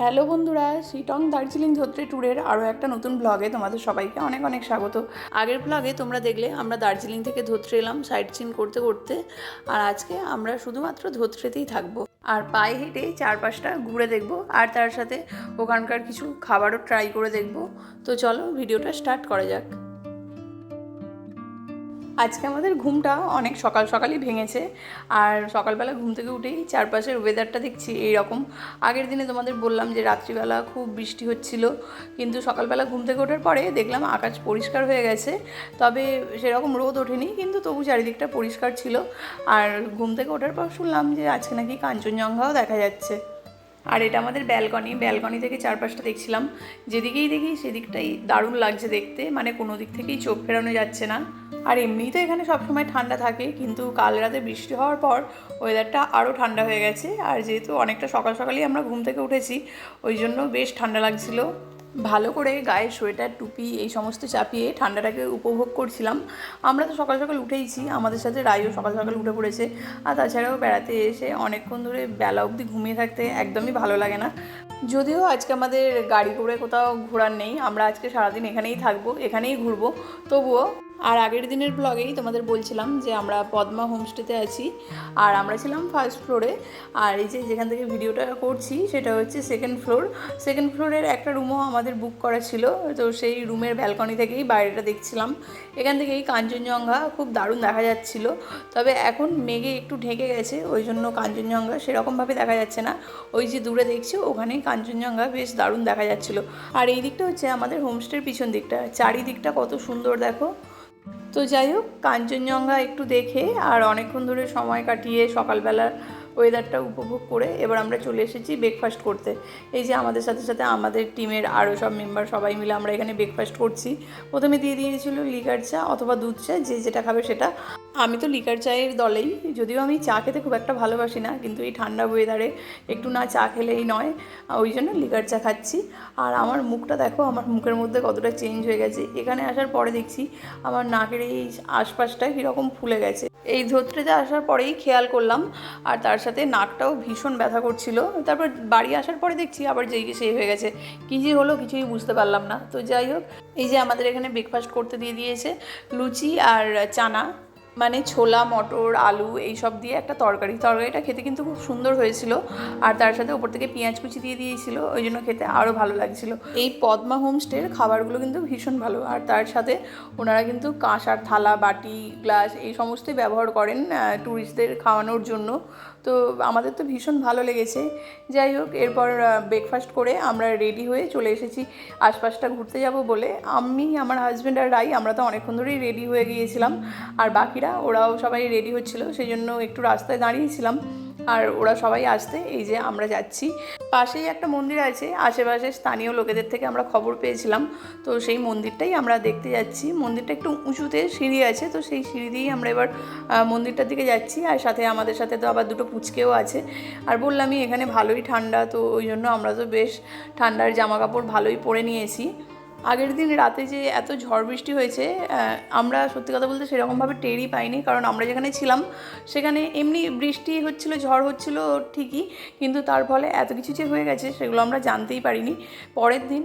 Hello বন্ধুরা, শিটং দার্জিলিং ধত্রে ট্যুরের আরও একটা নতুন ব্লগে তোমাদের সবাইকে অনেক অনেক স্বাগত। আগের ব্লগে তোমরা দেখলে আমরা দার্জিলিং থেকে ধত্রে এলাম সাইট সিন করতে করতে, আর আজকে আমরা শুধুমাত্র ধত্রেতেই থাকব। আর পায়ে হেঁটে চারপাশটা ঘুরে দেখব, আর তার সাথে ওখানকার কিছু খাবারও ট্রাই করে দেখব। তো চলো ভিডিওটা স্টার্ট করা যাক। আজকে আমাদের ঘুমটা অনেক সকাল সকালই ভেঙেছে। আর সকালবেলা ঘুম থেকে উঠেই চারপাশের ওয়েদারটা দেখছি এইরকম। আগের দিনে তোমাদের বললাম যে রাত্রিবেলা খুব বৃষ্টি হচ্ছিল, কিন্তু সকালবেলা ঘুম থেকে ওঠার পরে দেখলাম আকাশ পরিষ্কার হয়ে গেছে। তবে সেরকম রোদ ওঠেনি, কিন্তু তবু চারিদিকটা পরিষ্কার ছিল। আর ঘুম থেকে ওঠার পর শুনলাম যে আজকে নাকি কাঞ্চনজঙ্ঘাও দেখা যাচ্ছে। আর এটা আমাদের ব্যালকনি ব্যালকনি থেকে চারপাশটা দেখছিলাম। যেদিকেই দেখি সেদিকটাই দারুণ লাগছে দেখতে মানে কোনো দিক থেকেই চোখ ফেরানো যাচ্ছে না। আর এমনিই তো এখানে সবসময় ঠান্ডা থাকে, কিন্তু কাল রাতে বৃষ্টি হওয়ার পর ওয়েদারটা আরও ঠান্ডা হয়ে গেছে। আর যেহেতু অনেকটা সকাল সকালেই আমরা ঘুম থেকে উঠেছি, ওই জন্য বেশ ঠান্ডা লাগছিল। ভালো করে গায়ে সোয়েটার, টুপি এই সমস্ত চাপিয়ে ঠান্ডাটাকে উপভোগ করছিলাম। আমরা তো সকাল সকাল উঠেইছি, আমাদের সাথে রায়ও সকাল সকাল উঠে পড়েছে। আর তাছাড়াও বেড়াতে এসে অনেকক্ষণ ধরে বেলা অবধি ঘুমিয়ে থাকতে একদমই ভালো লাগে না। যদিও আজকে আমাদের গাড়ি করে কোথাও ঘোরার নেই, আমরা আজকে সারাদিন এখানেই থাকব, এখানেই ঘুরবো। তবুও আর আগের দিনের ব্লগেই তোমাদের বলছিলাম যে আমরা পদ্মা হোমস্টেতে আছি। আর আমরা ছিলাম ফার্স্ট ফ্লোরে আর এই যে যেখান থেকে ভিডিওটা করছি, সেটা হচ্ছে সেকেন্ড ফ্লোর সেকেন্ড ফ্লোরের একটা রুমও আমাদের বুক করা ছিল। তো সেই রুমের ব্যালকনি থেকেই বাইরেটা দেখছিলাম। এখান থেকেই কাঞ্চনজঙ্ঘা খুব দারুণ দেখা যাচ্ছিল। তবে এখন মেঘে একটু ঢেকে গেছে, ওই জন্য কাঞ্চনজঙ্ঘা সেরকমভাবে দেখা যাচ্ছে না। ওই যে দূরে দেখছি, ওখানেই কাঞ্চনজঙ্ঘা বেশ দারুণ দেখা যাচ্ছিল। আর এই দিকটা হচ্ছে আমাদের হোমস্টের পিছন দিকটা। চারিদিকটা কত সুন্দর, দেখো। তো যাই হোক, কাঞ্চনজঙ্ঘা একটু দেখে আর অনেকক্ষণ ধরে সময় কাটিয়ে সকালবেলার ওয়েদারটা উপভোগ করে এবার আমরা চলে এসেছি ব্রেকফাস্ট করতে। এই যে আমাদের সাথে সাথে আমাদের টিমের আরও সব মেম্বার সবাই মিলে আমরা এখানে ব্রেকফাস্ট করছি। প্রথমে দিয়ে দিয়েছিল লিকার চা অথবা দুধ চা, যে যেটা খাবে সেটা। আমি তো লিকার চায়ের দলেই, যদিও আমি চা খেতে খুব একটা ভালোবাসি না, কিন্তু এই ঠান্ডা ওয়েদারে একটু না চা খেলেই নয় ওই জন্য লিকার চা খাচ্ছি। আর আমার মুখটা দেখো, আমার মুখের মধ্যে কতটা চেঞ্জ হয়ে গেছে। এখানে আসার পরে দেখছি আমার নাকের এই আশপাশটা কীরকম ফুলে গেছে। এই ধত্রেতে আসার পরেই খেয়াল করলাম, আর তার সাথে নাকটাও ভীষণ ব্যথা করছিল। তারপর বাড়ি আসার পরে দেখছি আবার যেই সেই হয়ে গেছে। কী যে হলো কিছুই বুঝতে পারলাম না। তো যাই হোক, এই যে আমাদের এখানে ব্রেকফাস্ট করতে দিয়ে দিয়েছে, লুচি আর চানা। মানে ছোলা, মটর, আলু এই সব দিয়ে একটা তরকারি। তরকারিটা খেতে কিন্তু খুব সুন্দর হয়েছিল আর তার সাথে ওপর থেকে পেঁয়াজ কুচি দিয়ে দিয়েছিল, ওই জন্য খেতে আরও ভালো লাগছিল। এই পদ্মা হোমস্টের খাবারগুলো কিন্তু ভীষণ ভালো আর তার সাথে ওনারা কিন্তু কাঁসার থালা, বাটি, গ্লাস এই সমস্তই ব্যবহার করেন ট্যুরিস্টদের খাওয়ানোর জন্য। তো আমাদের তো ভীষণ ভালো লেগেছে। যাই হোক, এরপর ব্রেকফাস্ট করে আমরা রেডি হয়ে চলে এসেছি। আশপাশটা ঘুরতে যাব বলে আমি, আমার হাজব্যান্ড আর রাই আমরা তো অনেকক্ষণ ধরেই রেডি হয়ে গিয়েছিলাম। আর বাকিরা, ওরাও সবাই রেডি হচ্ছিল, সেই জন্য একটু রাস্তায় দাঁড়িয়েছিলাম। আর ওরা সবাই আসতে এই যে আমরা যাচ্ছি। পাশেই একটা মন্দির আছে, আশেপাশে স্থানীয় লোকেদের থেকে আমরা খবর পেয়েছিলাম। তো সেই মন্দিরটাই আমরা দেখতে যাচ্ছি। মন্দিরটা একটু উঁচুতে সিঁড়ি আছে, তো সেই সিঁড়ি দিয়েই আমরা এবার মন্দিরটার দিকে যাচ্ছি। আর সাথে আমাদের সাথে তো আবার দুটো পুচকেও আছে। আর বললামই এখানে ভালোই ঠান্ডা, তো ওই জন্য আমরা তো বেশ ঠান্ডার জামা কাপড় ভালোই পরে নিয়েছি। আগের দিন রাতে যে এত ঝড় বৃষ্টি হয়েছে আমরা সত্যি কথা বলতে সেরকমভাবে টেরই পাইনি, কারণ আমরা যেখানে ছিলাম, সেখানে এমনি বৃষ্টি হচ্ছিল, ঝড় হচ্ছিল ঠিকই, কিন্তু তার ফলে এত কিছু যে হয়ে গেছে সেগুলো আমরা জানতেই পারিনি। পরের দিন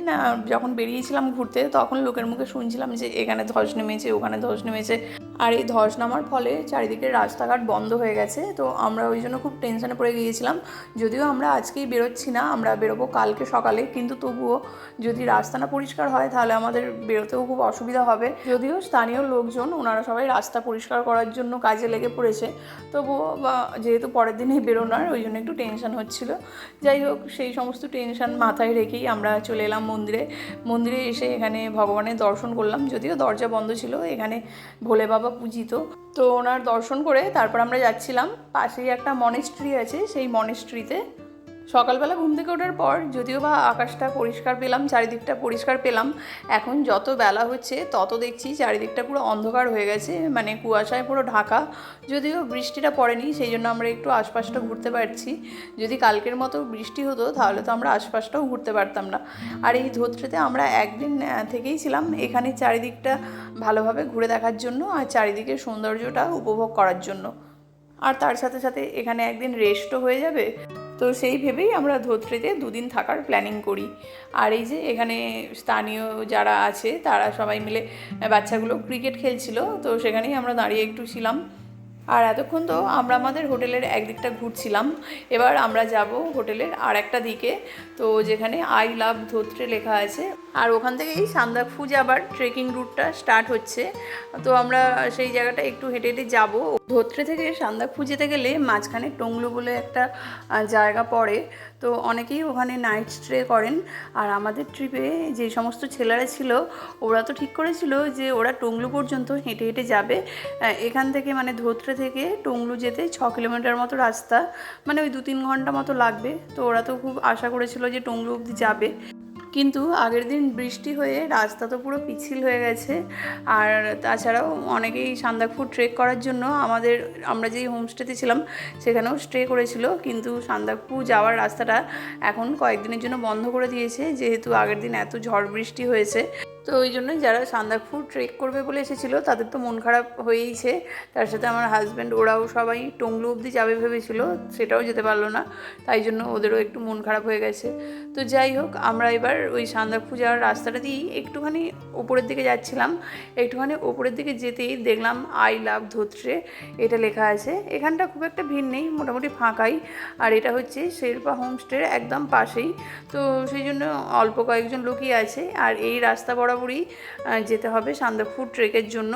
যখন বেরিয়েছিলাম ঘুরতে, তখন লোকের মুখে শুনছিলাম যে এখানে ধস নেমেছে, ওখানে ধস নেমেছে। আর এই ধস নামার ফলে চারিদিকে রাস্তাঘাট বন্ধ হয়ে গেছে, তো আমরা ওই জন্য খুব টেনশনে পড়ে গিয়েছিলাম। যদিও আমরা আজকেই বেরোচ্ছি না, আমরা বেরোবো কালকে সকালে, কিন্তু তবুও যদি রাস্তা না পরিষ্কার হয় তাহলে আমাদের বেরোতেও খুব অসুবিধা হবে। যদিও স্থানীয় লোকজন, ওনারা সবাই রাস্তা পরিষ্কার করার জন্য কাজে লেগে পড়েছে। তবুও যেহেতু পরের দিনেই বেরোনার, ওই জন্য একটু টেনশন হচ্ছিল। যাই হোক, সেই সমস্ত টেনশন মাথায় রেখেই আমরা চলে এলাম মন্দিরে। মন্দিরে এসে এখানে ভগবানের দর্শন করলাম, যদিও দরজা বন্ধ ছিল, এখানে ভোলে বাবা পূজিত। তো ওনার দর্শন করে তারপর আমরা যাচ্ছিলাম। পাশেই একটা মনেস্ট্রি আছে, সেই মনেস্ট্রিতে সকালবেলা ঘুম থেকে ওঠার পর যদিও বা আকাশটা পরিষ্কার পেলাম, চারিদিকটা পরিষ্কার পেলাম, এখন যত বেলা হচ্ছে তত দেখছি চারিদিকটা পুরো অন্ধকার হয়ে গেছে মানে কুয়াশায় পুরো ঢাকা। যদিও বৃষ্টিটা পড়েনি, সেই জন্য আমরা একটু আশপাশটা ঘুরতে পারছি। যদি কালকের মতো বৃষ্টি হতো তাহলে তো আমরা আশপাশটাও ঘুরতে পারতাম না। আর এই ধোত্রেতে আমরা একদিন থেকেই ছিলাম এখানে চারিদিকটা ভালোভাবে ঘুরে দেখার জন্য আর চারিদিকের সৌন্দর্যটা উপভোগ করার জন্য। আর তার সাথে সাথে এখানে একদিন রেস্টও হয়ে যাবে। তো সেই ভেবেই আমরা ধোত্রেতে দুদিন থাকার প্ল্যানিং করি। আর এই যে এখানে স্থানীয় যারা আছে, তারা সবাই মিলে, বাচ্চাগুলো ক্রিকেট খেলছিল, তো সেখানেই আমরা দাঁড়িয়ে একটু ছিলাম। আর এতক্ষণ তো আমরা আমাদের হোটেলের একদিকটা ঘুরছিলাম। এবার আমরা যাব হোটেলের আর একটা দিকে। তো যেখানে আই লাভ ধোত্রে লেখা আছে। আর ওখান থেকেই সান্দাকফু আবার ট্রেকিং রুটটা স্টার্ট হচ্ছে। তো আমরা সেই জায়গাটা একটু হেঁটে হেঁটে যাব। ধোত্রে থেকে সান্দাকফু যেতে গেলে মাঝখানে টংলু বলে একটা জায়গা পড়ে। তো অনেকেই ওখানে নাইট স্টে করেন। আর আমাদের ট্রিপে যে সমস্ত ছেলেরা ছিল, ওরা তো ঠিক করেছিল যে ওরা টংলু পর্যন্ত হেঁটে হেঁটে যাবে। এখান থেকে মানে ধোত্রে থেকে টংলু যেতে ছ কিলোমিটার মতো রাস্তা মানে ওই দু তিন ঘণ্টা মতো লাগবে। তো ওরা তো খুব আশা করেছিল যে টংলু অবধি যাবে। কিন্তু আগের দিন বৃষ্টি হয়ে রাস্তা তো পুরো পিছিল হয়ে গেছে। আর তাছাড়াও অনেকেই সান্দাকফু ট্রেক করার জন্য আমাদের, আমরা যেই হোমস্টেতে ছিলাম, সেখানেও স্টে করেছিল। কিন্তু সান্দাকফু যাওয়ার রাস্তাটা এখন কয়েকদিনের জন্য বন্ধ করে দিয়েছে। যেহেতু আগের দিন এত ঝড় বৃষ্টি হয়েছে। তো ওই জন্য যারা সান্দাকফু ট্রেক করবে বলে এসেছিল, তাদের তো মন খারাপ হয়েইছে। তার সাথে আমার হাজব্যান্ড ওরাও সবাই টংলু অবধি যাবে ভেবেছিল, সেটাও যেতে পারল না। তাই জন্য ওদেরও একটু মন খারাপ হয়ে গেছে। তো যাই হোক, আমরা এবার ওই সান্দাকফু যাওয়ার রাস্তাটা দিয়েই একটুখানি ওপরের দিকে যাচ্ছিলাম। একটুখানি ওপরের দিকে যেতেই দেখলাম আই লাভ ধোত্রে, এটা লেখা আছে। এখানটা খুব একটা ভিড় নেই, মোটামুটি ফাঁকাই। আর এটা হচ্ছে শেরপা হোমস্টের একদম পাশেই। তো সেই জন্য অল্প কয়েকজন লোকই আছে। আর এই রাস্তা বরাবরই আহ, যেতে হবে সান্দাকফু ট্রেকের জন্য।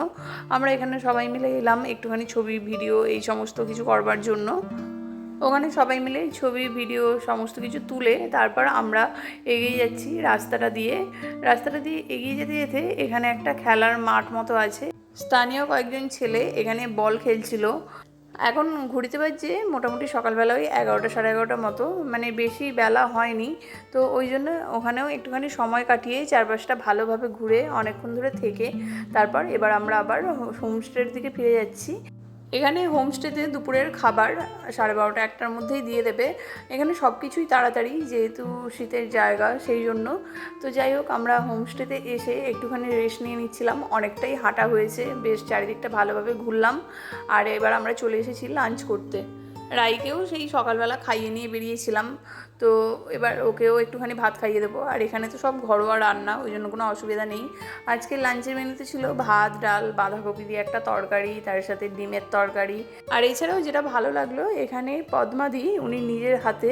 আমরা এখানে সবাই মিলে এলাম একটুখানি ছবি ভিডিও এই সমস্ত কিছু করবার জন্য। ওখানে সবাই মিলে ছবি ভিডিও সমস্ত কিছু তুলে তারপর আমরা এগিয়ে যাচ্ছি রাস্তাটা দিয়ে। রাস্তাটা দিয়ে এগিয়ে যেতে যেতে এখানে একটা খেলার মাঠ মতো আছে। স্থানীয় কয়েকজন ছেলে এখানে বল খেলছিল। এখন ঘুরিতে যে মোটামুটি সকালবেলা ওই এগারোটা সাড়ে এগারোটার মতো। মানে বেশি বেলা হয়নি। তো ওই জন্য ওখানেও একটুখানি সময় কাটিয়ে চারপাশটা ভালোভাবে ঘুরে অনেকক্ষণ ধরে থেকে তারপর এবার আমরা আবার হোমস্টের দিকে ফিরে যাচ্ছি। এখানে হোমস্টেতে দুপুরের খাবার সাড়ে বারোটা একটার মধ্যেই দিয়ে দেবে। এখানে সব কিছুই তাড়াতাড়ি, যেহেতু শীতের জায়গা, সেই জন্য। তো যাই হোক, আমরা হোমস্টেতে এসে একটুখানি রেস্ট নিয়ে নিচ্ছিলাম। অনেকটাই হাঁটা হয়েছে, বেশ চারিদিকটা ভালোভাবে ঘুরলাম। আর এবার আমরা চলে এসেছি লাঞ্চ করতে। রাইকেও সেই সকালবেলা খাইয়ে নিয়ে বেরিয়েছিলাম। তো এবার ওকেও একটুখানি ভাত খাইয়ে দেবো। আর এখানে তো সব ঘরোয়া রান্না, ওই জন্য কোনো অসুবিধা নেই। আজকে লাঞ্চের মেনুতে ছিল ভাত, ডাল, বাঁধাকপি দিয়ে একটা তরকারি, তার সাথে ডিমের তরকারি। আর এছাড়াও যেটা ভালো লাগল, এখানে পদ্মাদি, উনি নিজের হাতে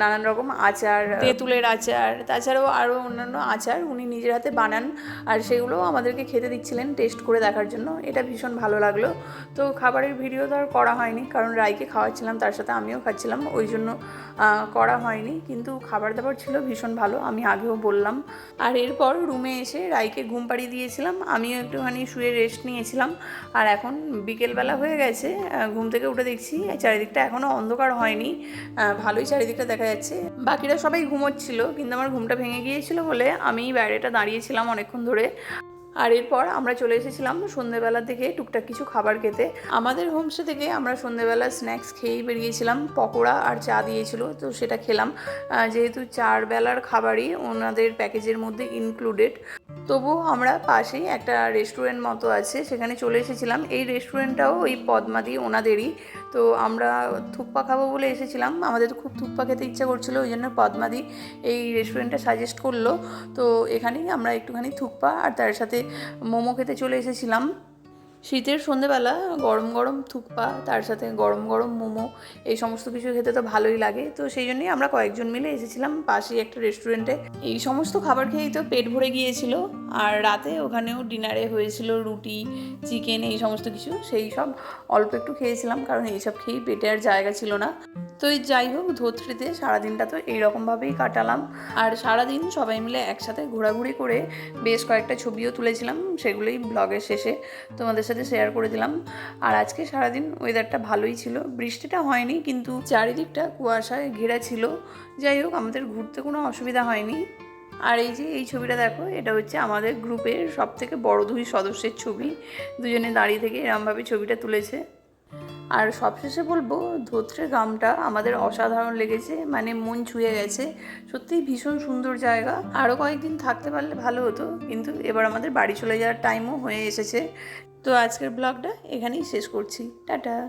নানান রকম আচার তেঁতুলের আচার, তাছাড়াও আরও অন্যান্য আচার উনি নিজের হাতে বানান। আর সেগুলোও আমাদেরকে খেতে দিচ্ছিলেন টেস্ট করে দেখার জন্য। এটা ভীষণ ভালো লাগল। তো খাবারের ভিডিও তো আর করা হয়নি, কারণ রাইকে খাওয়াচ্ছিলাম তার সাথে আমিও খাচ্ছিলাম, ওই জন্য করা হয়নি। কিন্তু খাবার দাবার ছিল, ভীষণ ভালো, আমি আগেও বললাম। আর এরপর রুমে এসে রাইকে ঘুম পাড়িয়ে দিয়েছিলাম, আমিও একটুখানি শুয়ে রেস্ট নিয়েছিলাম। আর এখন বিকেলবেলা হয়ে গেছে ঘুম থেকে উঠে দেখছি, চারিদিকটা এখনও অন্ধকার হয়নি ভালোই চারিদিকটা দেখা যাচ্ছে। বাকিরা সবাই ঘুমোচ্ছিল, কিন্তু আমার ঘুমটা ভেঙে গিয়েছিল বলে আমি বাইরেটা দাঁড়িয়েছিলাম অনেকক্ষণ ধরে। আর এরপর আমরা চলে এসেছিলাম সন্ধ্যেবেলার দিকে টুকটাক কিছু খাবার খেতে। আমাদের হোমস্টে থেকে আমরা সন্ধ্যেবেলা স্ন্যাক্স খেয়েই বেরিয়েছিলাম। পকোড়া আর চা দিয়েছিল, তো সেটা খেলাম। যেহেতু চার বেলার খাবারই ওনাদের প্যাকেজের মধ্যে ইনক্লুডেড তবুও আমরা পাশেই একটা রেস্টুরেন্ট মতো আছে, সেখানে চলে এসেছিলাম। এই রেস্টুরেন্টটাও ওই পদ্মাদি ওনাদেরই তো আমরা থুপ্পা খাব বলে এসেছিলাম। আমাদের খুব থুপ্পা খেতে ইচ্ছা করছিল, ওই জন্য পদ্মাদি এই রেস্টুরেন্টটা সাজেস্ট করল। তো এখানেই আমরা একটুখানি থুপ্পা আর তার সাথে মোমো খেতে চলে এসেছিলাম। শীতের সন্ধেবেলা গরম গরম থুকপা, তার সাথে গরম গরম মোমো, এই সমস্ত কিছু খেতে তো ভালোই লাগে। তো সেই জন্যই আমরা কয়েকজন মিলে এসেছিলাম পাশেই একটা রেস্টুরেন্টে এই সমস্ত খাবার খেয়েই তো পেট ভরে গিয়েছিল। আর রাতে ওখানেও ডিনারে হয়েছিল রুটি চিকেন এই সমস্ত কিছু, সেই সব অল্প একটু খেয়েছিলাম। কারণ এইসব খেয়েই পেটে আর জায়গা ছিল না। তো এই যাই হোক, ধোত্রিতে সারাদিনটা তো এইরকমভাবেই কাটালাম। আর সারাদিন সবাই মিলে একসাথে ঘোরাঘুরি করে বেশ কয়েকটা ছবিও তুলেছিলাম, সেগুলোই ব্লগের শেষে তোমাদের সাথে শেয়ার করে দিলাম। আর আজকে সারাদিন ওয়েদারটা ভালোই ছিল। বৃষ্টিটা হয়নি, কিন্তু চারিদিকটা কুয়াশায় ঘেরা ছিল। যাই হোক, আমাদের ঘুরতে কোনো অসুবিধা হয়নি। আর এই যে এই ছবিটা দেখো, এটা হচ্ছে আমাদের গ্রুপের সব থেকে বড় দুই সদস্যের ছবি। দুজনে দাঁড়িয়ে থেকে এরমভাবে ছবিটা তুলেছে। আর সবশেষে বলব ধোত্রে গামটা আমাদের অসাধারণ লেগেছে মানে মন ছুঁয়ে গেছে। সত্যিই ভীষণ সুন্দর জায়গা। আরও কয়েকদিন থাকতে পারলে ভালো হতো, কিন্তু এবার আমাদের বাড়ি চলে যাওয়ার টাইমও হয়ে এসেছে। তো আজকের ব্লগটা এখানেই শেষ করছি। টাটা!